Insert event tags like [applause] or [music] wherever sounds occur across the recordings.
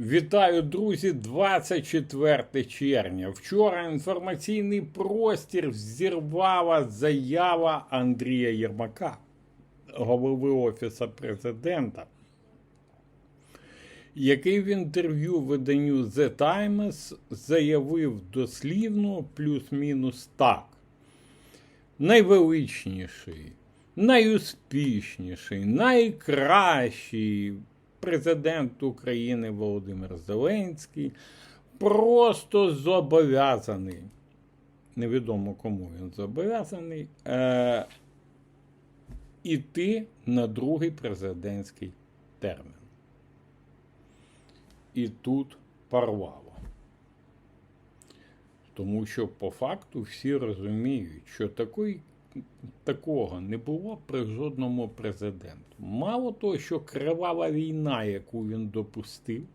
Вітаю, друзі! 24 червня. Вчора інформаційний простір зірвала заява Андрія Єрмака, голови Офісу президента, який в інтерв'ю виданню The Times заявив дослівно плюс-мінус так. Найвеличніший, найуспішніший, найкращий президент України Володимир Зеленський просто зобов'язаний, невідомо кому він зобов'язаний, е, іти на другий президентський термін. І тут порвало. Тому що по факту всі розуміють, що такої, такого не було при жодному президенту. Мало того, що кривава війна, яку він допустив,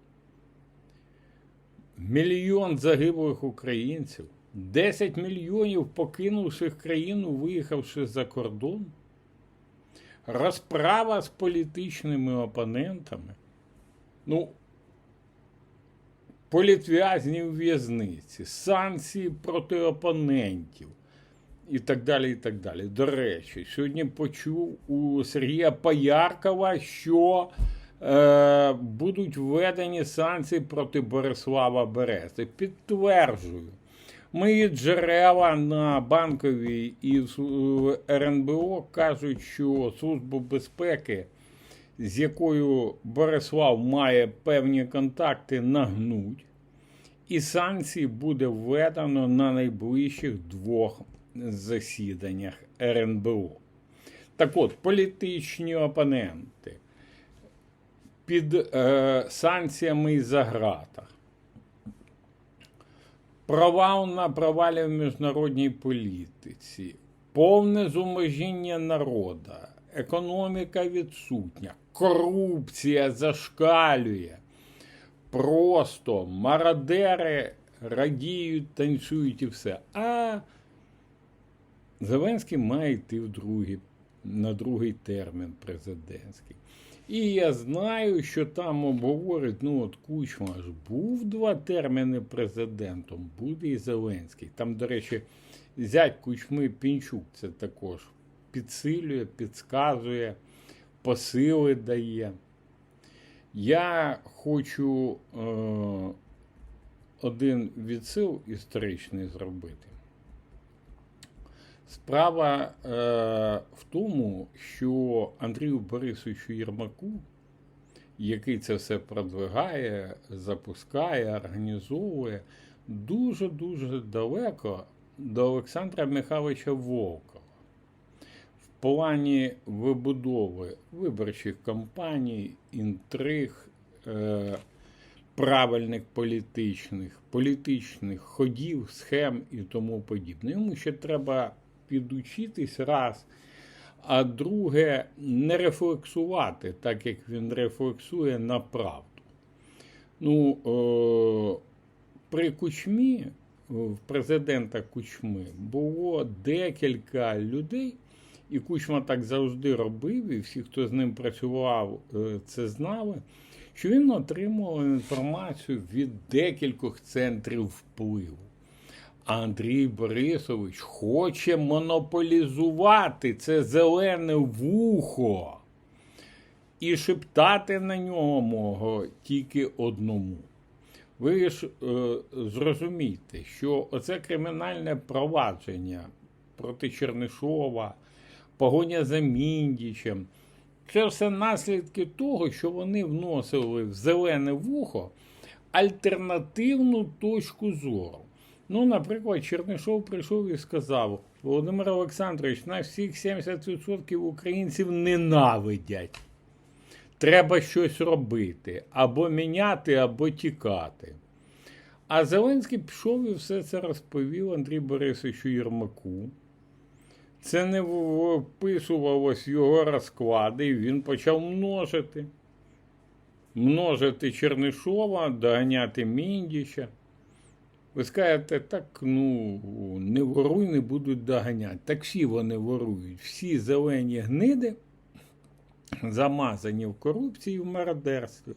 мільйон загиблих українців, 10 мільйонів покинувших країну, виїхавши за кордон, розправа з політичними опонентами. Ну, політв'язні в в'язниці, санкції проти опонентів і так далі. і так далі. До речі, сьогодні почув у Сергія Пояркова, що е, будуть введені санкції проти Борислава Берези. Підтверджую. Мої джерела на банковій і РНБО кажуть, що Служба безпеки з якою Борислав має певні контакти, нагнуть, і санкції буде введено на найближчих двох засіданнях РНБО. Так от, політичні опоненти під е, санкціями і за гратах. Провал на провалі в міжнародній політиці, повне зуможіння народа, економіка відсутня, корупція зашкалює. Просто мародери радіють, танцюють і все. А Зеленський має йти в другий, на другий термін президентський. І я знаю, що там обговорюють, ну от Кучма ж був два терміни президентом, буде і Зеленський. Там, до речі, зять Кучми Пінчук це також підсилює, підсказує, посили дає. Я хочу е, один відсил історичний зробити. Справа е, в тому, що Андрію Борисовичу Єрмаку, який це все продвигає, запускає, організовує, дуже-дуже далеко до Олександра Михайловича Волкова в плані вибудови виборчих кампаній, інтриг, е, правильних політичних, політичних ходів, схем і тому подібне. Йому ще треба підучитись раз. А друге, не рефлексувати, так як він рефлексує на правду. Ну, е, при кучмі, в президента Кучми, було декілька людей, і Кучма так завжди робив, і всі, хто з ним працював, е, це знали, що він отримував інформацію від декількох центрів впливу. Андрій Борисович хоче монополізувати це зелене вухо і шептати на нього тільки одному. Ви ж е, зрозумійте, що оце кримінальне провадження проти Чернишова, погоня за Міндічем, це все наслідки того, що вони вносили в зелене вухо альтернативну точку зору. Ну, наприклад, Чернишов прийшов і сказав: Володимир Олександрович, нас всіх 70% українців ненавидять. Треба щось робити, або міняти, або тікати. А Зеленський пішов і все це розповів Андрій Борисовичу Єрмаку. Це не вписувалось в його розклади, і він почав множити. Множити Чернишова, доганяти Міндіча. Ви скажете, так, ну, не воруй, не будуть доганяти. Так всі вони ворують. Всі зелені гниди замазані в корупції в мародерстві.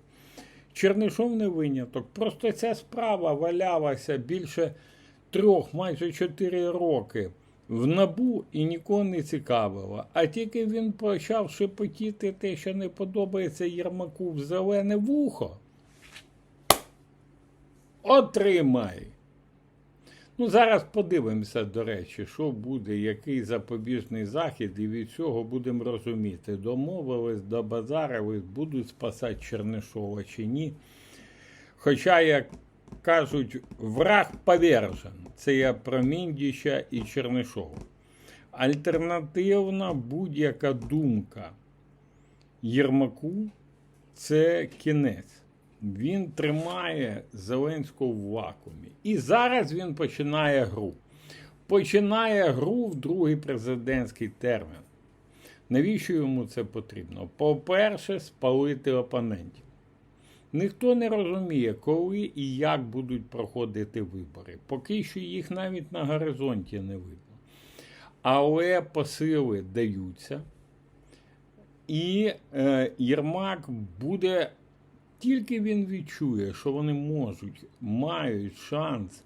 Чернишов не виняток. Просто ця справа валялася більше трьох, майже чотири роки в набу і нікого не цікавила. А тільки він почав шепотіти те, що не подобається Єрмаку в зелене вухо. Отримай! Ну, зараз подивимося, до речі, що буде, який запобіжний захід, і від цього будемо розуміти, домовились, до добазарились, будуть спасати Чернишова чи ні. Хоча, як кажуть, враг повержен. Це я про Міндіча і Чернишова. Альтернативна будь-яка думка Єрмаку це кінець. Він тримає Зеленського в вакуумі. І зараз він починає гру. Починає гру в другий президентський термін. Навіщо йому це потрібно? По-перше, спалити опонентів. Ніхто не розуміє, коли і як будуть проходити вибори. Поки що їх навіть на горизонті не видно. Але посили даються. І е, Єрмак буде тільки він відчує, що вони можуть, мають шанс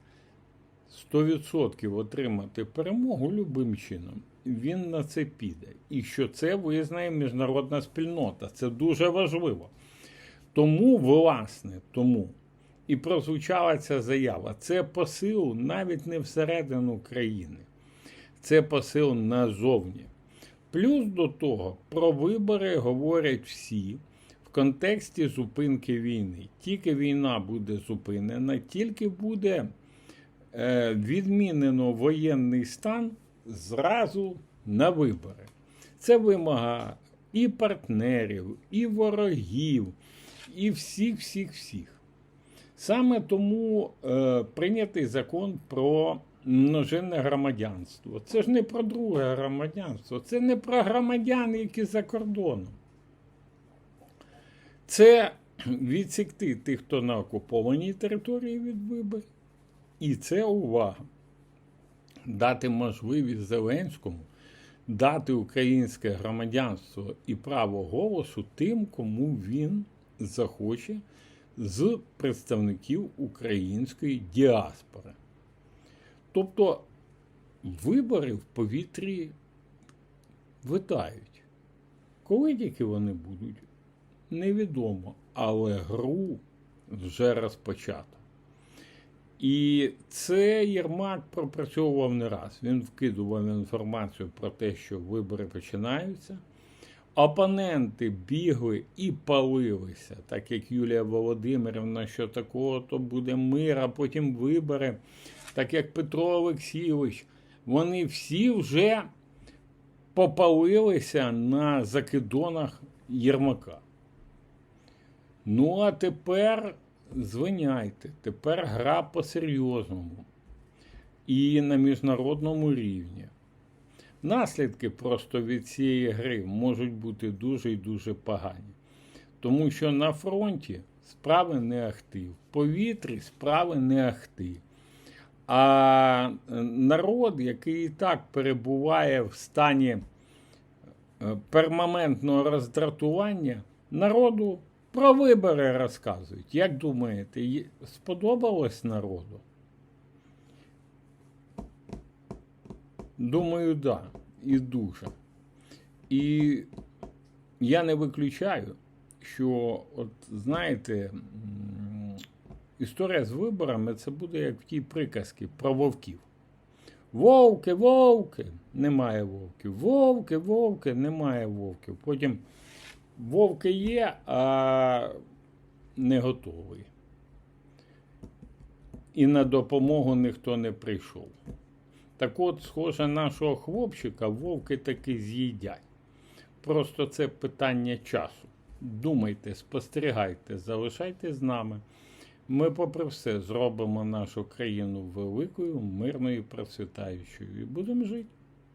100% отримати перемогу любим чином, він на це піде. І що це визнає міжнародна спільнота. Це дуже важливо. Тому, власне, тому і прозвучала ця заява. Це посил навіть не всередину країни, це посил назовні. Плюс до того, про вибори говорять всі контексті зупинки війни. Тільки війна буде зупинена, тільки буде е, відмінено воєнний стан зразу на вибори. Це вимога і партнерів, і ворогів, і всіх, всіх, всіх. Саме тому е, прийнятий закон про множинне громадянство. Це ж не про друге громадянство, це не про громадян, які за кордоном. Це [clears throat] відсікти тих, хто на окупованій території від виборів. І це увага. Дати можливість Зеленському дати українське громадянство і право голосу тим, кому він захоче з представників української діаспори. Тобто вибори в повітрі витають. Коли тільки вони будуть, невідомо, але гру вже розпочато. І це Єрмак пропрацьовував не раз. Він вкидував інформацію про те, що вибори починаються. Опоненти бігли і палилися, так як Юлія Володимирівна, що такого то буде мир, а потім вибори, так як Петро Олексійович. Вони всі вже попалилися на закидонах Єрмака. Ну, а тепер звиняйте, тепер гра по-серйозному і на міжнародному рівні. Наслідки просто від цієї гри можуть бути дуже і дуже погані. Тому що на фронті справи не ахти, в повітрі справи не ахти. А народ, який і так перебуває в стані е, перманентного роздратування, народу про вибори розказують. Як думаєте, сподобалось народу? Думаю, да, і дуже. І я не виключаю, що, от знаєте, історія з виборами це буде як в тій приказці про вовків. Вовки, вовки, немає вовків. Вовки, вовки, немає вовків. Потім вовки є, а не готовий. І на допомогу ніхто не прийшов. Так от, схоже, нашого хлопчика вовки таки з'їдять. Просто це питання часу. Думайте, спостерігайте, залишайтесь з нами. Ми, попри все, зробимо нашу країну великою, мирною, процвітаючою і будемо жити.